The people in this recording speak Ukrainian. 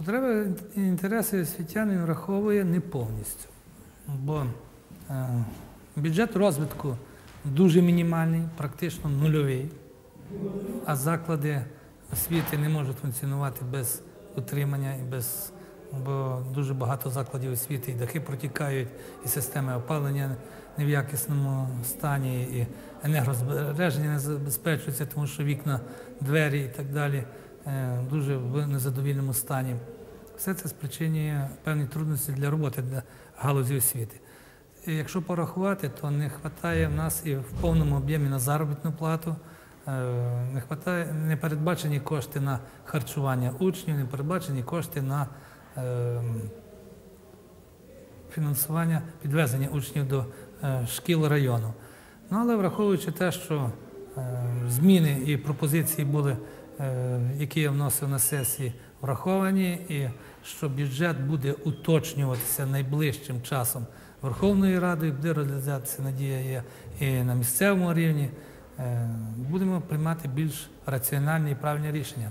Потреби і інтереси освітян враховує не повністю, бо е, бюджет розвитку дуже мінімальний, практично нульовий, а заклади освіти не можуть функціонувати без утримання і без. Бо дуже багато закладів освіти і дахи протікають, і системи опалення не в якісному стані, і енергозбереження не забезпечується, тому що вікна, двері і так далі дуже в незадовільному стані. Все це спричинює певні трудності для роботи для галузі освіти. І якщо порахувати, то не вистачає в нас і в повному об'ємі на заробітну плату. е, Не хватає, не передбачені кошти на харчування учнів, не передбачені кошти на е, фінансування підвезення учнів до е, шкіл району. Ну, але враховуючи те, що е, зміни і пропозиції були, е, які я вносив на сесії, враховані, і що бюджет буде уточнюватися найближчим часом Верховною Радою, буде розглядатися надія є і на місцевому рівні, е, будемо приймати більш раціональні і правильні рішення.